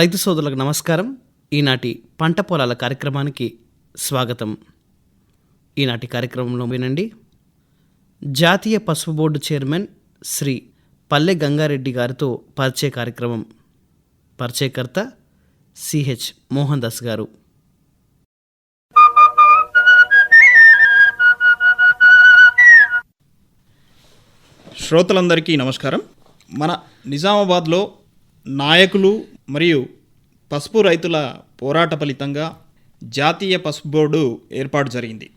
రైతు సోదరులకు నమస్కారం. ఈనాటి పంట పొలాల కార్యక్రమానికి స్వాగతం. ఈనాటి కార్యక్రమంలో వినండి జాతీయ పసుపు బోర్డు చైర్మన్ శ్రీ పల్లె గంగారెడ్డి గారితో పరిచయ కార్యక్రమం. పరిచయకర్త సిహెచ్ మోహన్ దాస్ గారు. శ్రోతలందరికీ నమస్కారం. మన నిజామాబాద్లో నాయకులు మరియు పసుపు రైతుల పోరాట ఫలితంగా జాతీయ పసుపు బోర్డు ఏర్పాటు జరిగింది.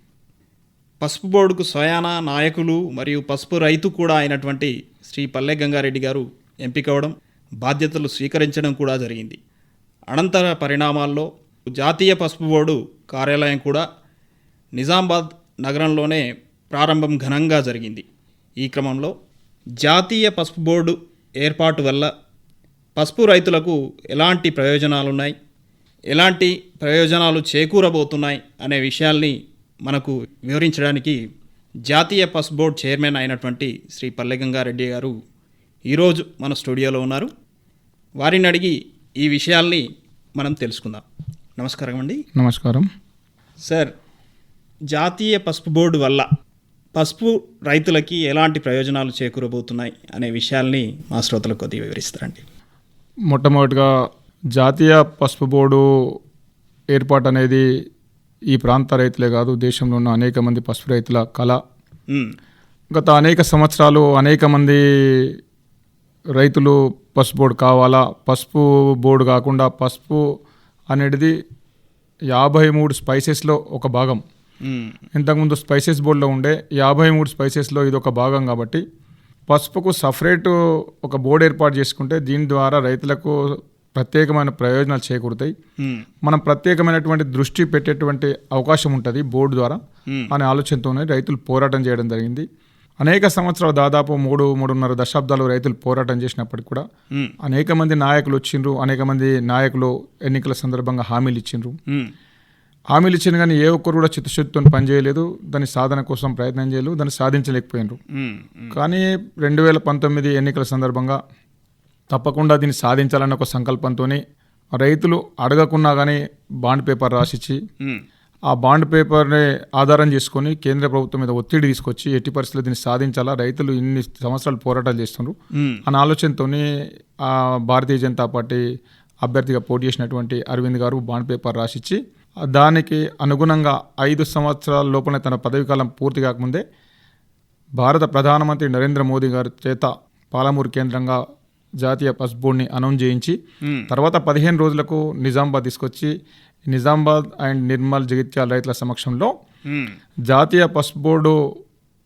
పసుపు బోర్డుకు స్వయాన నాయకులు మరియు పసుపు రైతు కూడా అయినటువంటి శ్రీ పల్లె గంగారెడ్డి గారు ఎంపికవడం బాధ్యతలు స్వీకరించడం కూడా జరిగింది. అనంతర పరిణామాల్లో జాతీయ పసుపు బోర్డు కార్యాలయం కూడా నిజామాబాద్ నగరంలోనే ప్రారంభం ఘనంగా జరిగింది. ఈ క్రమంలో జాతీయ పసుపు బోర్డు ఏర్పాటు వల్ల పసుపు రైతులకు ఎలాంటి ప్రయోజనాలున్నాయి? ఎలాంటి ప్రయోజనాలు చేకూరబోతున్నాయి అనే విషయాల్ని మనకు వివరించడానికి జాతీయ పసుపు బోర్డు చైర్మన్ అయినటువంటి శ్రీ పల్లె గంగారెడ్డి గారు ఈరోజు మన స్టూడియోలో ఉన్నారు. వారిని అడిగి ఈ విషయాల్ని మనం తెలుసుకుందాం. నమస్కారం అండి. నమస్కారం. సార్ జాతీయ పసుపు బోర్డు వల్ల పసుపు రైతులకి ఎలాంటి ప్రయోజనాలు చేకూరబోతున్నాయి అనే విషయాల్ని మా శ్రోతలకు కొద్దిగా వివరిస్తారండి. మొట్టమొదటిగా జాతీయ పసుపు బోర్డు ఏర్పాటు అనేది ఈ ప్రాంత రైతులే కాదు దేశంలో ఉన్న అనేక మంది పసుపు రైతుల కళ. గత అనేక సంవత్సరాలు అనేక మంది రైతులు పసుపు బోర్డు కావాలా? పసుపు బోర్డు కాకుండా పసుపు అనేది యాభై మూడు స్పైసెస్లో ఒక భాగం. ఇంతకుముందు స్పైసెస్ బోర్డులో ఉండే యాభై మూడు స్పైసెస్లో ఇది ఒక భాగం కాబట్టి పసుపుకు సపరేట్ ఒక బోర్డు ఏర్పాటు చేసుకుంటే దీని ద్వారా రైతులకు ప్రత్యేకమైన ప్రయోజనాలు చేకూరుతాయి. మనం ప్రత్యేకమైనటువంటి దృష్టి పెట్టేటువంటి అవకాశం ఉంటుంది బోర్డు ద్వారా. అనే ఆలోచనతోనే రైతులు పోరాటం చేయడం జరిగింది. అనేక సంవత్సరాలు దాదాపు మూడు మూడున్నర దశాబ్దాలు రైతులు పోరాటం చేసినప్పటికి కూడా అనేక మంది నాయకులు వచ్చిండ్రు అనేక మంది నాయకులు ఎన్నికల సందర్భంగా హామీలు ఇచ్చిండ్రు. హామీలు ఇచ్చిన కానీ ఏ ఒక్కరు కూడా చిత్తశుద్ధితో పనిచేయలేదు దాని సాధన కోసం ప్రయత్నం చేయలేదు. దాన్ని సాధించలేకపోయినారు. కానీ రెండు వేల పంతొమ్మిది ఎన్నికల సందర్భంగా తప్పకుండా దీన్ని సాధించాలన్న ఒక సంకల్పంతో రైతులు అడగకున్నా కానీ బాండ్ పేపర్ రాసిచ్చి ఆ బాండ్ పేపర్ని ఆధారం చేసుకొని కేంద్ర ప్రభుత్వం మీద ఒత్తిడి తీసుకొచ్చి ఎట్టి పరిస్థితుల్లో దీన్ని సాధించాలా? రైతులు ఇన్ని సంవత్సరాలు పోరాటాలు చేస్తున్నారు అన్న ఆలోచనతోనే ఆ భారతీయ జనతా పార్టీ అభ్యర్థిగా పోటీ చేసినటువంటి అరవింద్ గారు బాండ్ పేపర్ రాసిచ్చి దానికి అనుగుణంగా ఐదు సంవత్సరాల లోపలే తన పదవి కాలం పూర్తి కాకముందే భారత ప్రధానమంత్రి నరేంద్ర మోదీ గారి చేత పాలమూరు కేంద్రంగా జాతీయ పసుపు బోర్డుని అనౌన్స్ చేయించి తర్వాత పదిహేను రోజులకు నిజామాబాద్ తీసుకొచ్చి నిజామాబాద్ అండ్ నిర్మల్ జగిత్యాల రైతుల సమక్షంలో జాతీయ పసుపు బోర్డు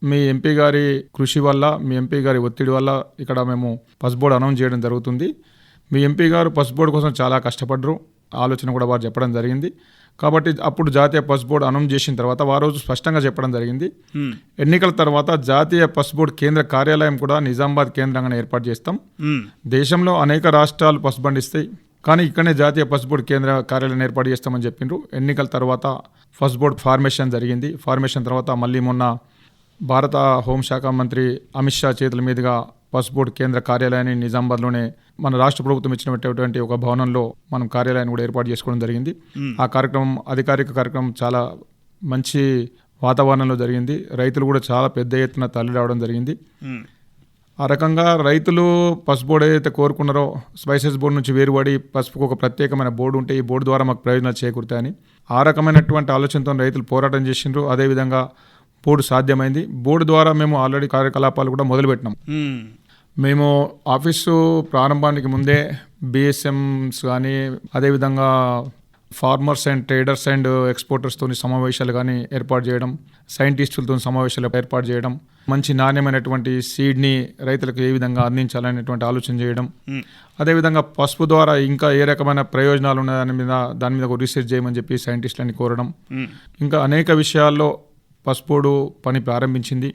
మీ ఎంపీ గారి కృషి వల్ల మీ ఎంపీ గారి ఒత్తిడి వల్ల ఇక్కడ మేము పసుపు బోర్డు అనౌన్స్ చేయడం జరుగుతుంది. మీ ఎంపీ గారు పసుపు బోర్డు కోసం చాలా కష్టపడ్డరు ఆలోచన కూడా వారు చెప్పడం జరిగింది. కాబట్టి అప్పుడు జాతీయ పసుపు బోర్డు అనౌన్స్ చేసిన తర్వాత వారు రోజు స్పష్టంగా చెప్పడం జరిగింది. ఎన్నికల తర్వాత జాతీయ పసుపు బోర్డు కేంద్ర కార్యాలయం కూడా నిజామాబాద్ కేంద్రంగానే ఏర్పాటు చేస్తాం. దేశంలో అనేక రాష్ట్రాలు పసుపు పండిస్తాయి కానీ ఇక్కడనే జాతీయ పసుపు బోర్డు కేంద్ర కార్యాలయం ఏర్పాటు చేస్తామని చెప్పిండ్రు ఎన్నికల తర్వాత పసుపు బోర్డు ఫార్మేషన్ జరిగింది. ఫార్మేషన్ తర్వాత మళ్ళీ మొన్న భారత హోంశాఖ మంత్రి అమిత్ షా చేతుల మీదుగా పసుపు బోర్డు కేంద్ర కార్యాలయాన్ని నిజామాబాద్లోనే మన రాష్ట్ర ప్రభుత్వం ఇచ్చినటువంటి ఒక భవనంలో మనం కార్యాలయాన్ని కూడా ఏర్పాటు చేసుకోవడం జరిగింది. ఆ కార్యక్రమం అధికారిక కార్యక్రమం చాలా మంచి వాతావరణంలో జరిగింది. రైతులు కూడా చాలా పెద్ద ఎత్తున తల్లి రావడం జరిగింది. ఆ రకంగా రైతులు పసుపు బోర్డు ఏదైతే కోరుకున్నారో స్పైసెస్ బోర్డు నుంచి వేరుపడి పసుపుకు ఒక ప్రత్యేకమైన బోర్డు ఉంటే ఈ బోర్డు ద్వారా మాకు ప్రయోజనాలు చేకూరుతాయని. ఆ రకమైనటువంటి ఆలోచనతో రైతులు పోరాటం చేసిండ్రు. అదేవిధంగా బోర్డు సాధ్యమైంది. బోర్డు ద్వారా మేము ఆల్రెడీ కార్యకలాపాలు కూడా మొదలుపెట్టినాం. మేము ఆఫీసు ప్రారంభానికి ముందే బిఎస్ఎంస్ కానీ అదేవిధంగా ఫార్మర్స్ అండ్ ట్రేడర్స్ అండ్ ఎక్స్పోర్టర్స్తో సమావేశాలు కానీ ఏర్పాటు చేయడం సైంటిస్టులతో సమావేశాలు ఏర్పాటు చేయడం మంచి నాణ్యమైనటువంటి సీడ్ని రైతులకు ఏ విధంగా అందించాలనేటువంటి ఆలోచన చేయడం. అదేవిధంగా పసుపు ద్వారా ఇంకా ఏ రకమైన ప్రయోజనాలు ఉన్నాయి దాని మీద దాని మీద ఒక రీసెర్చ్ చేయమని చెప్పి సైంటిస్టులని కోరడం. ఇంకా అనేక విషయాల్లో పసుపోడు పని ప్రారంభించింది.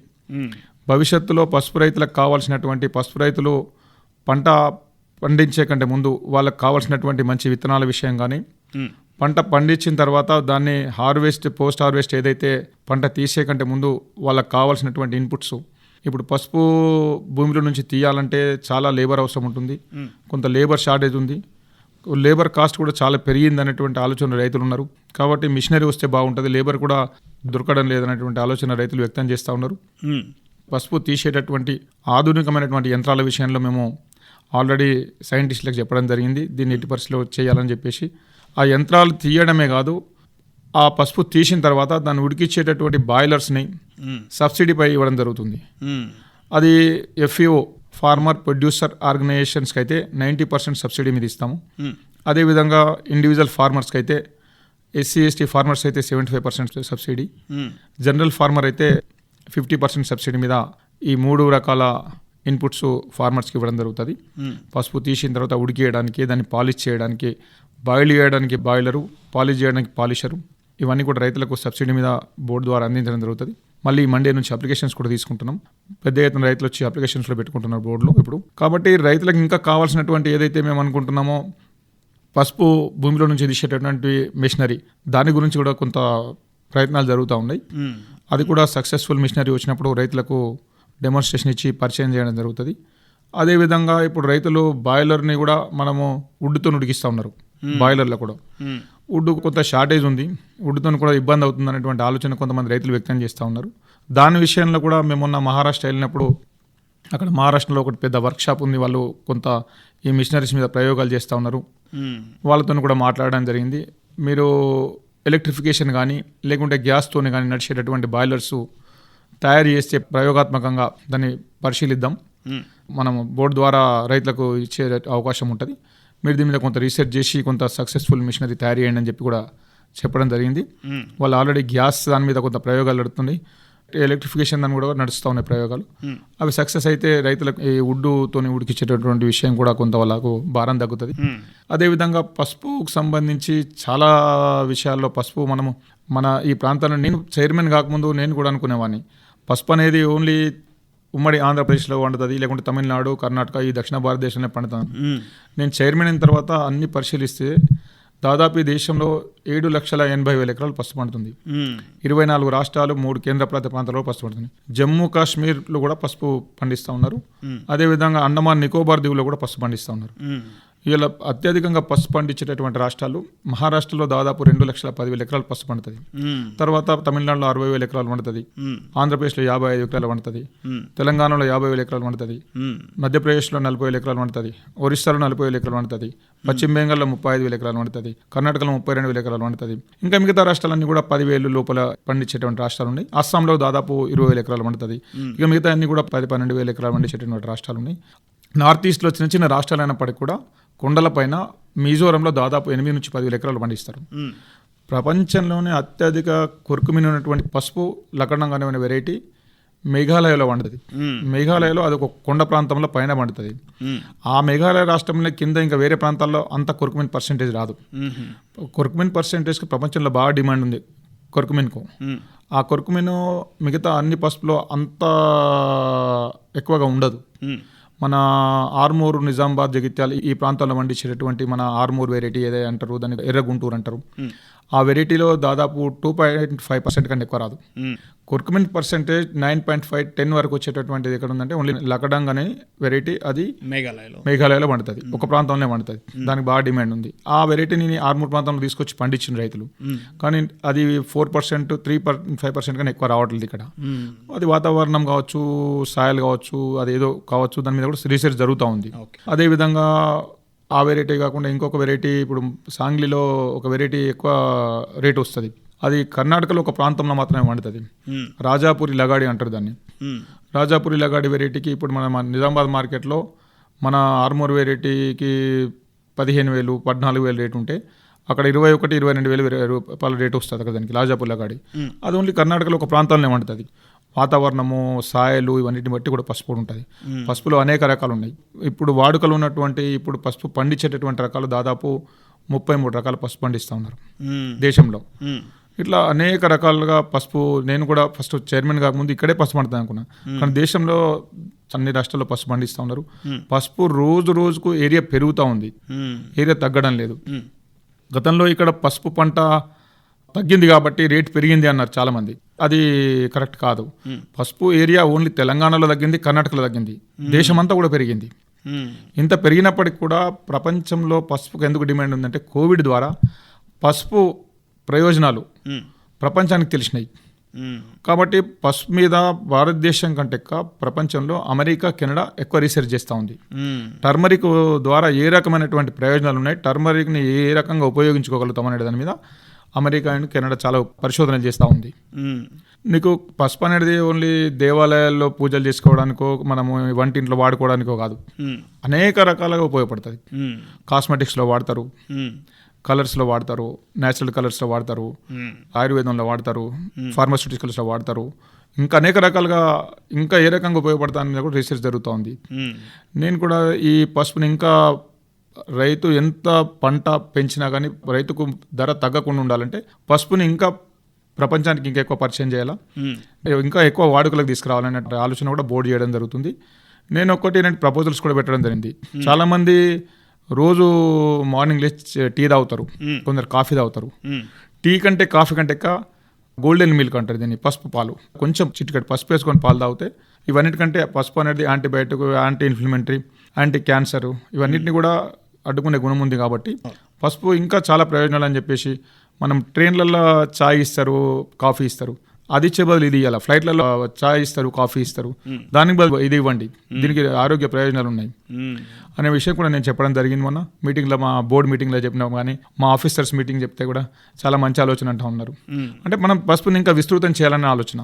భవిష్యత్తులో పసుపు రైతులకు కావాల్సినటువంటి పసుపు రైతులు పంట పండించే కంటే ముందు వాళ్ళకి కావాల్సినటువంటి మంచి విత్తనాల విషయం కానీ పంట పండించిన తర్వాత దాన్ని హార్వెస్ట్ పోస్ట్ హార్వెస్ట్ ఏదైతే పంట తీసే కంటే ముందు వాళ్ళకి కావాల్సినటువంటి ఇన్పుట్స్. ఇప్పుడు పసుపు భూమిలో నుంచి తీయాలంటే చాలా లేబర్ అవసరం ఉంటుంది. కొంత లేబర్ షార్టేజ్ ఉంది. లేబర్ కాస్ట్ కూడా చాలా పెరిగింది అనేటువంటి ఆలోచన రైతులు ఉన్నారు. కాబట్టి మిషనరీ వస్తే బాగుంటుంది లేబర్ కూడా దొరకడం లేదనేటువంటి ఆలోచన రైతులు వ్యక్తం చేస్తూ ఉన్నారు. పసుపు తీసేటటువంటి ఆధునికమైనటువంటి యంత్రాల విషయంలో మేము ఆల్రెడీ సైంటిస్టులకు చెప్పడం జరిగింది. దీన్ని ఎట్టి పరిస్థితిలో చేయాలని చెప్పేసి ఆ యంత్రాలు తీయడమే కాదు ఆ పసుపు తీసిన తర్వాత దాన్ని ఉడికిచ్చేటటువంటి బాయిలర్స్ని సబ్సిడీపై ఇవ్వడం జరుగుతుంది. అది ఎఫ్ఈఓ ఫార్మర్ ప్రొడ్యూసర్ ఆర్గనైజేషన్స్కి అయితే నైంటీ పర్సెంట్ సబ్సిడీ మీద ఇస్తాము అదేవిధంగా ఇండివిజువల్ ఫార్మర్స్కి అయితే ఎస్సీ ఎస్టీ ఫార్మర్స్ అయితే seventy five percent subsidy. General farmer అయితే ఫిఫ్టీ పర్సెంట్ సబ్సిడీ మీద ఈ మూడు రకాల ఇన్పుట్స్ ఫార్మర్స్కి ఇవ్వడం జరుగుతుంది. పసుపు తీసిన తర్వాత ఉడికేయడానికి దాన్ని పాలిష్ చేయడానికి బాయిల్ చేయడానికి బాయిలరు పాలిష్ చేయడానికి పాలిషరు ఇవన్నీ కూడా రైతులకు సబ్సిడీ మీద బోర్డు ద్వారా అందించడం జరుగుతుంది. మళ్ళీ మండే నుంచి అప్లికేషన్స్ కూడా తీసుకుంటున్నాం. పెద్ద ఎత్తున రైతులు వచ్చి అప్లికేషన్స్లో పెట్టుకుంటున్నారు బోర్డులో ఇప్పుడు. కాబట్టి రైతులకు ఇంకా కావాల్సినటువంటి ఏదైతే మేము అనుకుంటున్నామో పసుపు భూమిలో నుంచి తీసేటటువంటి మిషనరీ దాని గురించి కూడా కొంత ప్రయత్నాలు జరుగుతూ ఉన్నాయి. అది కూడా సక్సెస్ఫుల్ మిషనరీ వచ్చినప్పుడు రైతులకు డెమాన్స్ట్రేషన్ ఇచ్చి పరిచయం చేయడం జరుగుతుంది. అదేవిధంగా ఇప్పుడు రైతులు బాయిలర్ని కూడా మనము వుడ్తో ఉడికిస్తూ ఉన్నారు. బాయిలర్లో కూడా. వుడ్ కొంత షార్టేజ్ ఉంది. వుడ్తో కూడా ఇబ్బంది అవుతుంది అనేటువంటి ఆలోచన కొంతమంది రైతులు వ్యక్తం చేస్తూ ఉన్నారు. దాని విషయంలో కూడా మేము మొన్న మహారాష్ట్ర వెళ్ళినప్పుడు అక్కడ మహారాష్ట్రలో ఒకటి పెద్ద వర్క్ షాప్ ఉంది. వాళ్ళు కొంత ఈ మిషనరీస్ మీద ప్రయోగాలు చేస్తూ ఉన్నారు. వాళ్ళతో కూడా మాట్లాడడం జరిగింది. మీరు ఎలక్ట్రిఫికేషన్ కానీ లేకుంటే గ్యాస్తోనే కానీ నడిచేటటువంటి బాయిలర్స్ తయారు చేస్తే ప్రయోగాత్మకంగా దాన్ని పరిశీలిద్దాం. మనం బోర్డు ద్వారా రైతులకు ఇచ్చే అవకాశం ఉంటుంది. మీరు దీని మీద కొంత రీసెర్చ్ చేసి కొంత సక్సెస్ఫుల్ మిషనరీ తయారు చేయండి అని చెప్పి కూడా చెప్పడం జరిగింది. వాళ్ళు ఆల్రెడీ గ్యాస్ దాని మీద కొంత ప్రయోగాలు నడుస్తుంది ఎలక్ట్రిఫికేషన్ దాని కూడా నడుస్తూ ఉన్నాయి ప్రయోగాలు. అవి సక్సెస్ అయితే రైతులకు ఈ ఉడ్డుతోని ఉడికిచ్చేటటువంటి విషయం కూడా కొంత వాళ్ళకు భారం తగ్గుతుంది. అదేవిధంగా పసుపుకు సంబంధించి చాలా విషయాల్లో పసుపు మనము మన ఈ ప్రాంతంలో నేను చైర్మన్ కాకముందు నేను కూడా అనుకునేవాడిని. పసుపు అనేది ఓన్లీ ఉమ్మడి ఆంధ్రప్రదేశ్లో వండుతుంది లేకుంటే తమిళనాడు కర్ణాటక ఈ దక్షిణ భారతదేశంలో పండుతాను. నేను చైర్మన్ అయిన తర్వాత అన్ని పరిశీలిస్తే దాదాపు ఈ దేశంలో ఏడు లక్షల ఎనభై వేల ఎకరాలు పసుపు పండుతుంది. ఇరవై నాలుగు రాష్ట్రాలు మూడు కేంద్రపాలిత ప్రాంతాల్లో పసుపు పండుతుంది. జమ్మూ కాశ్మీర్లో కూడా పసుపు పండిస్తూ ఉన్నారు. అదేవిధంగా అండమాన్ నికోబార్ దీవులో కూడా పసుపు పండిస్తూ ఉన్నారు. ఇలా అత్యధికంగా పసుపు పండించేటటువంటి రాష్ట్రాలు మహారాష్ట్రలో దాదాపు రెండు లక్షల పదివేల ఎకరాలు పసుపు పండుతుంది. తర్వాత తమిళనాడులో అరవై వేల ఎకరాలు పండుతుంది. ఆంధ్రప్రదేశ్లో యాభై ఐదు ఎకరాలు పండుతుంది. తెలంగాణలో యాభై వేల ఎకరాలు పండుతుంది. మధ్యప్రదేశ్లో నలభై వేల ఎకరాలు పండుతుంది. ఒరిస్సాలో నలభై వేల ఎకరాలు పండుతుంది. పశ్చిమ బెంగాల్లో ముప్పై ఐదు వేల ఎకరాలు పండుతుంది. కర్ణాటకలో ముప్పై రెండు వేల ఎకరాలు పండుతుంది. ఇంకా మిగతా రాష్ట్రాలన్నీ కూడా పదివేలు లోపల పండించేటువంటి రాష్ట్రాలు ఉన్నాయి. అస్సాంలో దాదాపు ఇరవై వేల ఎకరాలు పండుతుంది. ఇక మిగతా అన్ని కూడా పది పన్నెండు వేల ఎకరాలు పండించేటువంటి రాష్ట్రాలు ఉన్నాయి. నార్త్ ఈస్ట్లో చిన్న చిన్న రాష్ట్రాలు అయినప్పటికీ కూడా కొండలపైన మిజోరంలో దాదాపు ఎనిమిది నుంచి పదివేల ఎకరాలు పండిస్తారు. ప్రపంచంలోనే అత్యధిక కొరుకుమిని ఉన్నటువంటి పసుపు లకడంగా అనే వెరైటీ మేఘాలయలో పండుతుంది. మేఘాలయలో అది ఒక కొండ ప్రాంతంలో పైన పండుతుంది. ఆ మేఘాలయ రాష్ట్రంలో కింద ఇంకా వేరే ప్రాంతాల్లో అంత కొరుకుమిన్ పర్సెంటేజ్ రాదు. కొరుకుమిన్ పర్సెంటేజ్కి ప్రపంచంలో బాగా డిమాండ్ ఉంది కొరుకుమిన్కు ఆ కొరుకుమిన్ మిగతా అన్ని పసుపులో అంత ఎక్కువగా ఉండదు. మన ఆర్మూరు నిజామాబాద్ జగిత్యాల ఈ ప్రాంతాల్లో పండించేటటువంటి మన ఆర్మూర్ వెరైటీ ఏదైతే అంటారు దాన్ని ఎర్ర గుంటూరు అంటారు ఆ వెరైటీలో దాదాపు టూ పాయింట్ ఫైవ్ పర్సెంట్ కంటే ఎక్కువ రాదు. Curcumin percentage nine point five ten వరకు వచ్చేటటువంటిది ఎక్కడ ఉందంటే ఓన్లీ లకడంగ్ అనే వెరైటీ అది మేఘాలయలో. మేఘాలయలో పండుతుంది. ఒక ప్రాంతంలో పండుతుంది. దానికి బాగా డిమాండ్ ఉంది. ఆ వెరైటీని ఆర్మూర్ ప్రాంతంలో తీసుకొచ్చి పండించిన రైతులు. కానీ అది four percent three five percent కన్నా ఎక్కువ రావట్లేదు ఇక్కడ. అది వాతావరణం కావచ్చు సాయల్ కావచ్చు అదేదో కావచ్చు దాని మీద కూడా రీసెర్చ్ జరుగుతూ ఉంది. అదేవిధంగా ఆ వెరైటీ కాకుండా ఇంకొక వెరైటీ ఇప్పుడు సాంగ్లీలో ఒక వెరైటీ ఎక్కువ రేట్ వస్తుంది. అది కర్ణాటకలో ఒక ప్రాంతంలో మాత్రమే పండుతుంది రాజాపూరి లగాడి అంటారు దాన్ని. రాజాపూరి లగాడి వెరైటీకి ఇప్పుడు మన నిజామాబాద్ మార్కెట్లో మన ఆర్మూర్ వెరైటీకి పదిహేను వేలు పద్నాలుగు వేలు రేటు ఉంటే అక్కడ ఇరవై ఒకటి ఇరవై రెండు వేలు రూపాయల రేటు వస్తుంది అక్కడ దానికి లాజాపుల్ల గాడి అది ఓన్లీ కర్ణాటకలో ఒక ప్రాంతాలనే ఉంటుంది వాతావరణము సాయలు ఇవన్నిటిని బట్టి కూడా పసుపు ఉంటుంది. పసుపులో అనేక రకాలు ఉన్నాయి ఇప్పుడు వాడుకలో ఉన్నటువంటి ఇప్పుడు పసుపు పండించేటటువంటి రకాలు దాదాపు ముప్పై మూడు రకాల పసుపు పండిస్తూ ఉన్నారు. దేశంలో. ఇట్లా అనేక రకాలుగా పసుపు నేను కూడా ఫస్ట్ చైర్మన్ కాకముందు ఇక్కడే పసుపు పండుతుంది అనుకున్నా. కానీ దేశంలో అన్ని రాష్ట్రాల్లో పసుపు పండిస్తూ ఉన్నారు. పసుపు రోజు రోజుకు ఏరియా పెరుగుతూ ఉంది. ఏరియా తగ్గడం లేదు. గతంలో ఇక్కడ పసుపు పంట తగ్గింది కాబట్టి రేట్ పెరిగింది అన్నారు చాలా మంది అది కరెక్ట్ కాదు పసుపు ఏరియా ఓన్లీ తెలంగాణలో తగ్గింది కర్ణాటకలో తగ్గింది దేశమంతా కూడా పెరిగింది. ఇంత పెరిగినప్పటికి కూడా ప్రపంచంలో పసుపుకు ఎందుకు డిమాండ్ ఉందంటే కోవిడ్ ద్వారా పసుపు ప్రయోజనాలు. ప్రపంచానికి తెలిసినాయి. కాబట్టి పసుపు మీద భారతదేశం కంటే ఎక్కువ ప్రపంచంలో అమెరికా కెనడా ఎక్కువ రీసెర్చ్ చేస్తూ ఉంది. టర్మరిక్ ద్వారా ఏ రకమైనటువంటి ప్రయోజనాలు ఉన్నాయి టర్మరిక్ని ఏ రకంగా ఉపయోగించుకోగలుగుతాం అనే దాని మీద అమెరికా అండ్ కెనడా చాలా పరిశోధనలు చేస్తూ ఉంది. నీకు పసుపు అనేది ఓన్లీ దేవాలయాల్లో పూజలు చేసుకోవడానికో మనము వంటింట్లో వాడుకోవడానికో కాదు. అనేక రకాలుగా ఉపయోగపడుతుంది. కాస్మెటిక్స్లో వాడతారు. కలర్స్లో వాడతారు న్యాచురల్ కలర్స్లో వాడతారు. ఆయుర్వేదంలో వాడతారు ఫార్మాస్యూటికల్స్లో వాడతారు ఇంకా అనేక రకాలుగా ఇంకా ఏ రకంగా ఉపయోగపడతా అనేది కూడా రీసెర్చ్ జరుగుతూ ఉంది. నేను కూడా ఈ పసుపుని ఇంకా రైతు ఎంత పంట పెంచినా కానీ రైతుకు ధర తగ్గకుండా ఉండాలంటే పసుపుని ఇంకా ప్రపంచానికి ఇంకా ఎక్కువ పరిచయం చేయాలా. ఇంకా ఎక్కువ వాడుకలకు తీసుకురావాలనే ఆలోచన కూడా బోర్డు చేయడం జరుగుతుంది. నేను ఒకటి నేను ప్రపోజల్స్ కూడా పెట్టడం జరిగింది. చాలామంది రోజు మార్నింగ్ లేచి టీ తాగుతారు. కొందరు కాఫీ తాగుతారు. టీ కంటే కాఫీ కంటే ఎక్కువ గోల్డెన్ మిల్క్ అంటారు దీన్ని పసుపు పాలు. కొంచెం చిటికెట్ పసుపు వేసుకొని పాలు తాగితే ఇవన్నిటికంటే పసుపు అనేది antibiotic anti inflammatory anti cancer ఇవన్నిటిని కూడా అడ్డుకునే గుణం ఉంది కాబట్టి పసుపు ఇంకా చాలా ప్రయోజనాలు అని చెప్పేసి మనం ట్రైన్లలో చాయ్ ఇస్తారు కాఫీ ఇస్తారు. అది ఇచ్చే బదులు ఇది ఇవ్వాలి ఫ్లైట్లలో చాయ్ ఇస్తారు కాఫీ ఇస్తారు. దానికి బదులు ఇది ఇవ్వండి. దీనికి ఆరోగ్య ప్రయోజనాలు ఉన్నాయి. అనే విషయం కూడా నేను చెప్పడం జరిగింది మొన్న. మీటింగ్లో మా బోర్డు మీటింగ్లో చెప్పినాం కానీ మా ఆఫీసర్స్ మీటింగ్ చెప్తే కూడా చాలా మంచి ఆలోచన అంటూ ఉన్నారు. అంటే మనం పసుపుని ఇంకా విస్తృతం చేయాలనే ఆలోచన.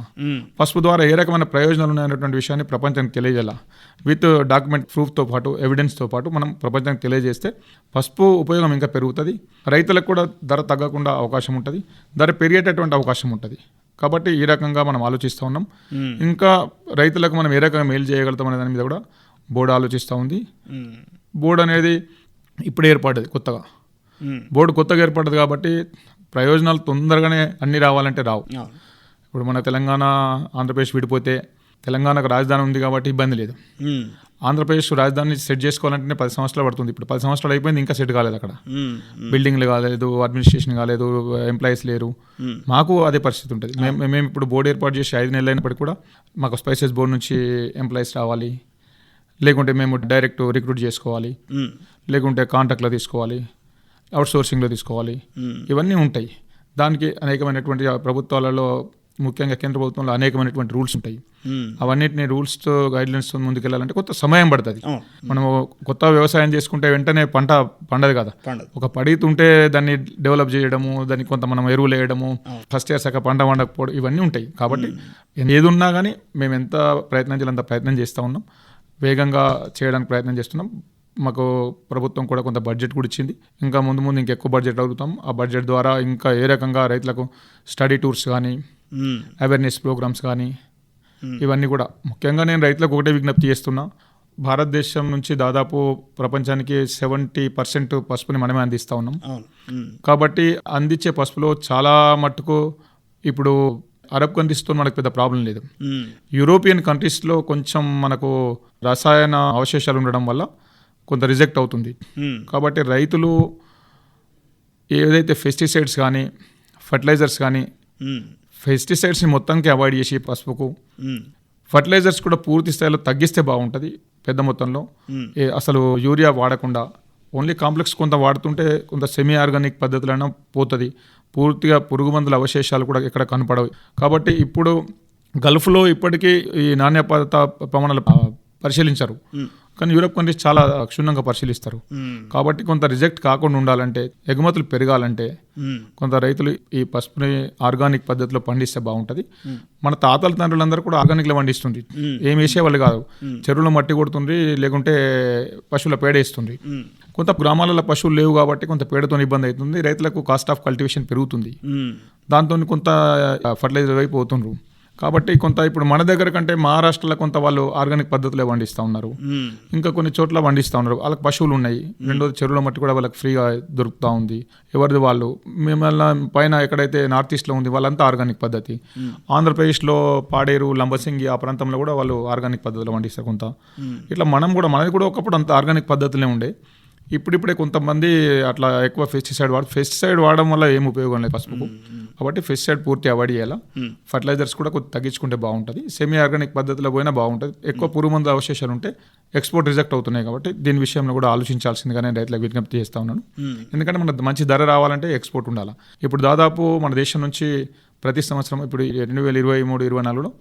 పసుపు ద్వారా ఏ రకమైన ప్రయోజనాలు ఉన్నాయనేటువంటి విషయాన్ని ప్రపంచానికి తెలియజేయాల. విత్ డాక్యుమెంట్ ప్రూఫ్తో పాటు ఎవిడెన్స్తో పాటు మనం ప్రపంచానికి తెలియజేస్తే పసుపు ఉపయోగం ఇంకా పెరుగుతుంది. రైతులకు కూడా ధర తగ్గకుండా అవకాశం ఉంటుంది. ధర పెరిగేటటువంటి అవకాశం ఉంటుంది. కాబట్టి ఈ రకంగా మనం ఆలోచిస్తూ ఉన్నాం ఇంకా రైతులకు మనం ఏ రకంగా మేలు చేయగలుగుతాం అనే దాని మీద కూడా బోర్డు ఆలోచిస్తూ ఉంది. బోర్డు అనేది ఇప్పుడు ఏర్పడ్డది కొత్తగా. బోర్డు కొత్తగా ఏర్పడ్డది కాబట్టి ప్రయోజనాలు తొందరగానే అన్ని రావాలంటే రావు. ఇప్పుడు మన తెలంగాణ ఆంధ్రప్రదేశ్ విడిపోతే తెలంగాణకు రాజధాని ఉంది కాబట్టి ఇబ్బంది లేదు. ఆంధ్రప్రదేశ్ రాజధాని సెట్ చేసుకోవాలంటే పది సంవత్సరాలు పడుతుంది. ఇప్పుడు పది సంవత్సరాలు అయిపోయింది ఇంకా సెట్ కాలేదు అక్కడ. బిల్డింగ్లు కాలేదు అడ్మినిస్ట్రేషన్ కాలేదు ఎంప్లాయీస్ లేరు. మాకు అదే పరిస్థితి ఉంటుంది. మేము మేము ఇప్పుడు బోర్డు ఏర్పాటు చేసి ఐదు నెలలు అయినప్పటికీ కూడా మాకు స్పైసెస్ బోర్డు నుంచి ఎంప్లాయీస్ రావాలి. లేకుంటే మేము డైరెక్ట్ రిక్రూట్ చేసుకోవాలి. లేకుంటే కాంట్రాక్ట్లో తీసుకోవాలి అవుట్ సోర్సింగ్లో తీసుకోవాలి ఇవన్నీ ఉంటాయి. దానికి అనేకమైనటువంటి ప్రభుత్వాలలో ముఖ్యంగా కేంద్ర ప్రభుత్వంలో అనేకమైనటువంటి రూల్స్ ఉంటాయి. అవన్నిటిని రూల్స్తో గైడ్లైన్స్తో ముందుకెళ్ళాలంటే కొంత సమయం పడుతుంది. మనము కొత్త వ్యవసాయం చేసుకుంటే వెంటనే పంట పండదు కదా. ఒక పడితుంటే దాన్ని డెవలప్ చేయడము దానికి కొంత మనం ఎరువులు వేయడము ఫస్ట్ ఇయర్ సగ పంట పండకపోవడం ఇవన్నీ ఉంటాయి. కాబట్టి ఏది ఉన్నా కానీ మేము ఎంత ప్రయత్నం చేయాలి అంత ప్రయత్నం చేస్తూ ఉన్నాం. వేగంగా చేయడానికి ప్రయత్నం చేస్తున్నాం. మాకు ప్రభుత్వం కూడా కొంత బడ్జెట్ కూడా ఇచ్చింది. ఇంకా ముందు ముందు ఇంకా ఎక్కువ బడ్జెట్ అడుగుతాం. ఆ బడ్జెట్ ద్వారా ఇంకా ఏ రకంగా రైతులకు స్టడీ టూర్స్ కానీ. అవేర్నెస్ ప్రోగ్రామ్స్ కానీ ఇవన్నీ కూడా ముఖ్యంగా నేను రైతులకు ఒకటే విజ్ఞప్తి చేస్తున్నా భారతదేశం నుంచి దాదాపు ప్రపంచానికి సెవెంటీ పర్సెంట్ పసుపుని మనమే అందిస్తూ ఉన్నాం మ్మ్. కాబట్టి అందించే పసుపులో చాలా మట్టుకు ఇప్పుడు అరబ్ కంట్రీస్తో మనకు పెద్ద ప్రాబ్లం లేదు. యూరోపియన్ కంట్రీస్లో కొంచెం మనకు రసాయన అవశేషాలు ఉండడం వల్ల కొంత రిజెక్ట్ అవుతుంది మ్మ్. కాబట్టి రైతులు ఏదైతే పెస్టిసైడ్స్ కానీ ఫర్టిలైజర్స్ కానీ. పెస్టిసైడ్స్ని మొత్తానికి అవాయిడ్ చేసి పసుపుకు. ఫర్టిలైజర్స్ కూడా పూర్తి స్థాయిలో తగ్గిస్తే బాగుంటుంది పెద్ద మొత్తంలో. అసలు యూరియా వాడకుండా ఓన్లీ కాంప్లెక్స్ కొంత వాడుతుంటే కొంత సెమీ ఆర్గానిక్ పద్ధతులైనా పోతుంది. పూర్తిగా పురుగు మందుల అవశేషాలు కూడా ఇక్కడ కనపడవు. కాబట్టి ఇప్పుడు గల్ఫ్లో ఇప్పటికీ ఈ నాణ్యత ప్రమాణాలు పరిశీలించారు. కానీ యూరప్ కంట్రీస్ చాలా క్షుణ్ణంగా పరిశీలిస్తారు. కాబట్టి కొంత రిజెక్ట్ కాకుండా ఉండాలంటే ఎగుమతులు పెరగాలంటే కొంత రైతులు ఈ పసుపుని ఆర్గానిక్ పద్ధతిలో పండిస్తే బాగుంటది. మన తాతల తండ్రులందరూ కూడా ఆర్గానిక్లో పండిస్తుంది ఏం వేసేవాళ్ళు కాదు. చెరువులో మట్టి కొడుతుండ్రి లేకుంటే పశువుల పేడ వేస్తుంది కొంత గ్రామాలలో పశువులు లేవు కాబట్టి కొంత పేడతో ఇబ్బంది అవుతుంది. రైతులకు కాస్ట్ ఆఫ్ కల్టివేషన్ పెరుగుతుంది. దాంతో కొంత ఫర్టిలైజర్ వైపు పోతుండ్రు. కాబట్టి కొంత ఇప్పుడు మన దగ్గర కంటే మహారాష్ట్రలో కొంత వాళ్ళు ఆర్గానిక్ పద్ధతిలో పండిస్తూ ఉన్నారు. ఇంకా కొన్ని చోట్ల పండిస్తూ ఉన్నారు. వాళ్ళకి పశువులు ఉన్నాయి. రెండోది చెరువుల మట్టి కూడా వాళ్ళకి ఫ్రీగా దొరుకుతూ ఉంది. ఎవరిది వాళ్ళు? మిమ్మల్ని పైన ఎక్కడైతే నార్త్ ఈస్ట్లో ఉంది వాళ్ళంతా ఆర్గానిక్ పద్ధతి. ఆంధ్రప్రదేశ్లో పాడేరు లంబసింగి ఆ ప్రాంతంలో కూడా వాళ్ళు ఆర్గానిక్ పద్ధతిలో పండిస్తారు కొంత. ఇట్లా మనం కూడా మనది కూడా ఒకప్పుడు అంత ఆర్గానిక్ పద్ధతిలో ఉండే. ఇప్పుడిప్పుడే కొంతమంది అట్లా ఎక్కువ పెస్టిసైడ్ వాడు పెస్టిసైడ్ వాడడం వల్ల ఏం ఉపయోగం లేదు పసుపుకు. కాబట్టి పెస్టిసైడ్ పూర్తి అవాయిడ్ చేయాలా. ఫర్టిలైజర్స్ కూడా కొంచెం తగ్గించుకుంటే బాగుంటుంది. సెమీ ఆర్గానిక్ పద్ధతిలో పోయినా బాగుంటుంది. ఎక్కువ పురుగు మందుల అవశేషాలు ఉంటే ఎక్స్పోర్ట్ రిజెక్ట్ అవుతున్నాయి కాబట్టి దీని విషయంలో కూడా ఆలోచించాల్సిందిగా నేను రైతులకు విజ్ఞప్తి చేస్తా ఉన్నాను. ఎందుకంటే మన మంచి ధర రావాలంటే ఎక్స్పోర్ట్ ఉండాలి. ఇప్పుడు దాదాపు మన దేశం నుంచి ప్రతి సంవత్సరం ఇప్పుడు రెండు వేల ఇరవై మూడు ఇరవై నాలుగులో